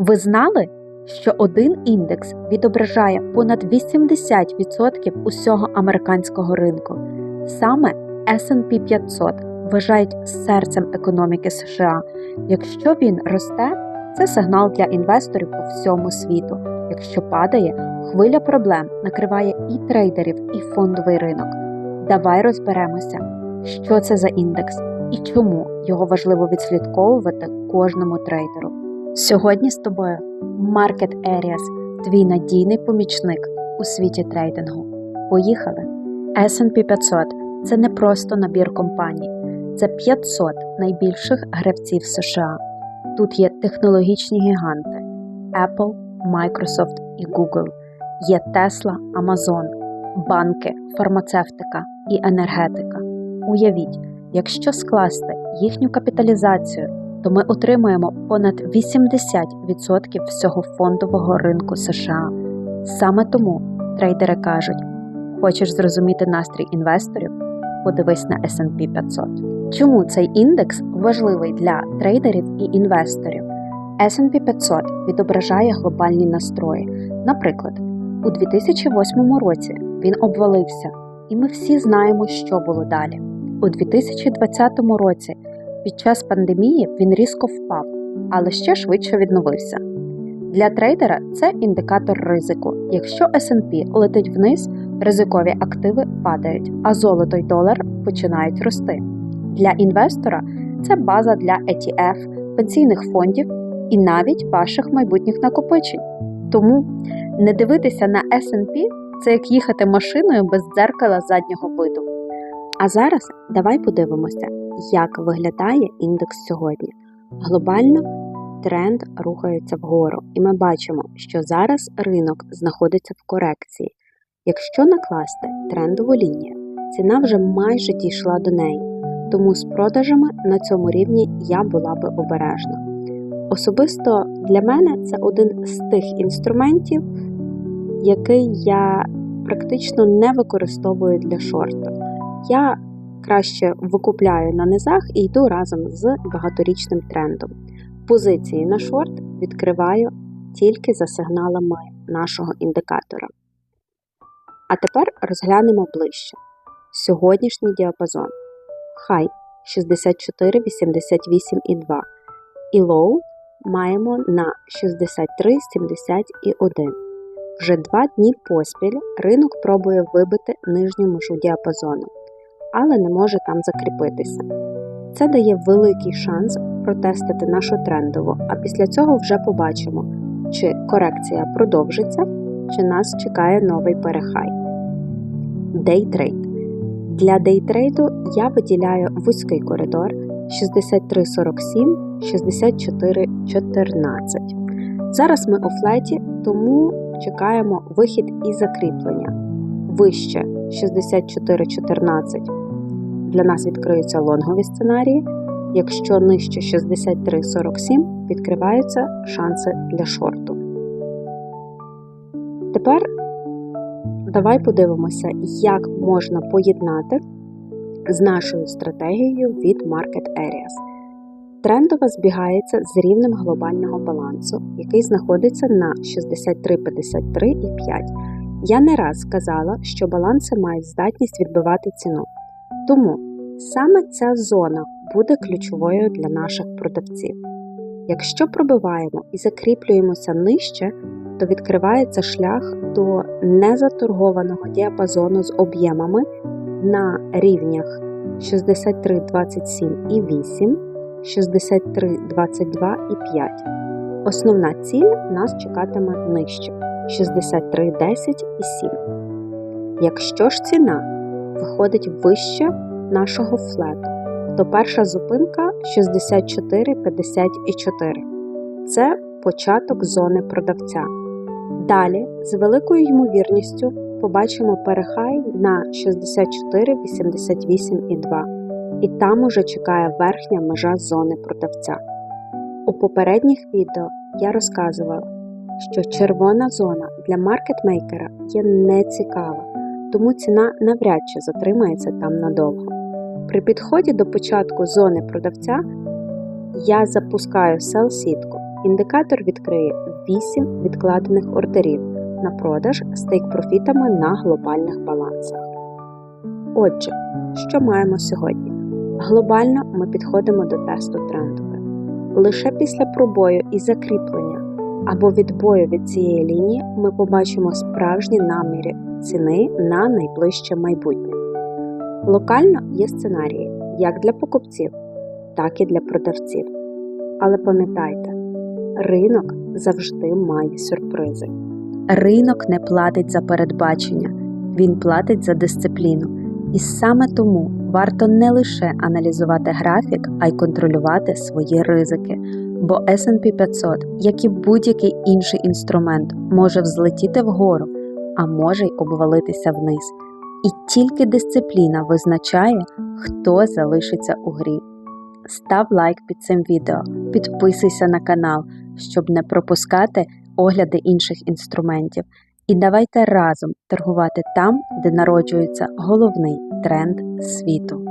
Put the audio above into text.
Ви знали, що один індекс відображає понад 80% усього американського ринку? Саме S&P 500 вважають серцем економіки США. Якщо він росте, це сигнал для інвесторів по всьому світу. Якщо падає, хвиля проблем накриває і трейдерів, і фондовий ринок. Давай розберемося, що це за індекс і чому його важливо відслідковувати кожному трейдеру. Сьогодні з тобою Market Areas, твій надійний помічник у світі трейдингу. Поїхали! S&P 500 – це не просто набір компаній, це 500 найбільших гравців США. Тут є технологічні гіганти Apple, Microsoft і Google, є Tesla, Amazon, банки, фармацевтика і енергетика. Уявіть, якщо скласти їхню капіталізацію, то ми отримаємо понад 80% всього фондового ринку США. Саме тому трейдери кажуть: хочеш зрозуміти настрій інвесторів? Подивись на S&P 500. Чому цей індекс важливий для трейдерів і інвесторів? S&P 500 відображає глобальні настрої. Наприклад, у 2008 році він обвалився, і ми всі знаємо, що було далі. У 2020 році під час пандемії він різко впав, але ще швидше відновився. Для трейдера це індикатор ризику. Якщо S&P летить вниз, ризикові активи падають, а золото й долар починають рости. Для інвестора це база для ETF, пенсійних фондів і навіть ваших майбутніх накопичень. Тому не дивитися на S&P – це як їхати машиною без дзеркала заднього виду. А зараз давай подивимося, як виглядає індекс сьогодні. Глобально тренд рухається вгору, і ми бачимо, що зараз ринок знаходиться в корекції. Якщо накласти трендову лінію, ціна вже майже дійшла до неї, тому з продажами на цьому рівні я була би обережна. Особисто для мене це один з тих інструментів, який я практично не використовую для шорту. Я краще викупляю на низах і йду разом з багаторічним трендом. Позиції на шорт відкриваю тільки за сигналами нашого індикатора. А тепер розглянемо ближче. Сьогоднішній діапазон. Хай 64,88,2 і лоу маємо на 63,71. Вже два дні поспіль ринок пробує вибити нижню межу діапазону, але не може там закріпитися. Це дає великий шанс протестити нашу трендову, а після цього вже побачимо, чи корекція продовжиться, чи нас чекає новий перехай. Дейтрейд. Для дейтрейду я виділяю вузький коридор 6347 6414. Зараз ми у флеті, тому чекаємо вихід і закріплення. Вище 6414 для нас відкриються лонгові сценарії. Якщо нижче 63,47 відкриваються шанси для шорту. Тепер давай подивимося, як можна поєднати з нашою стратегією від Market Areas. Трендова збігається з рівнем глобального балансу, який знаходиться на 63,53,5. Я не раз сказала, що баланси мають здатність відбивати ціну. Тому саме ця зона буде ключовою для наших продавців. Якщо пробиваємо і закріплюємося нижче, то відкривається шлях до незаторгованого діапазону з об'ємами на рівнях 63,27,8, 63,22,5. Основна ціль нас чекатиме нижче 63,10,7. Якщо ж ціна виходить вище нашого флету, то перша зупинка 64,54. Це початок зони продавця. Далі, з великою ймовірністю, побачимо перехай на 64,88,2, і там уже чекає верхня межа зони продавця. У попередніх відео я розказувала, що червона зона для маркетмейкера є нецікава, тому ціна навряд чи затримається там надовго. При підході до початку зони продавця я запускаю сел-сітку індикатор відкриє 8 відкладених ордерів на продаж з тейк-профітами на глобальних балансах. Отже, що маємо сьогодні? Глобально ми підходимо до тесту трендове. Лише після пробою і закріплення або відбою від цієї лінії ми побачимо справжні наміри ціни на найближче майбутнє. Локально є сценарії як для покупців, так і для продавців. Але пам'ятайте, ринок завжди має сюрпризи. Ринок не платить за передбачення, він платить за дисципліну. І саме тому варто не лише аналізувати графік, а й контролювати свої ризики. Бо SP 500, як і будь-який інший інструмент, може взлетіти вгору, а може й обвалитися вниз. І тільки дисципліна визначає, хто залишиться у грі. Став лайк під цим відео, підписуйся на канал, щоб не пропускати огляди інших інструментів. І давайте разом торгувати там, де народжується головний тренд світу.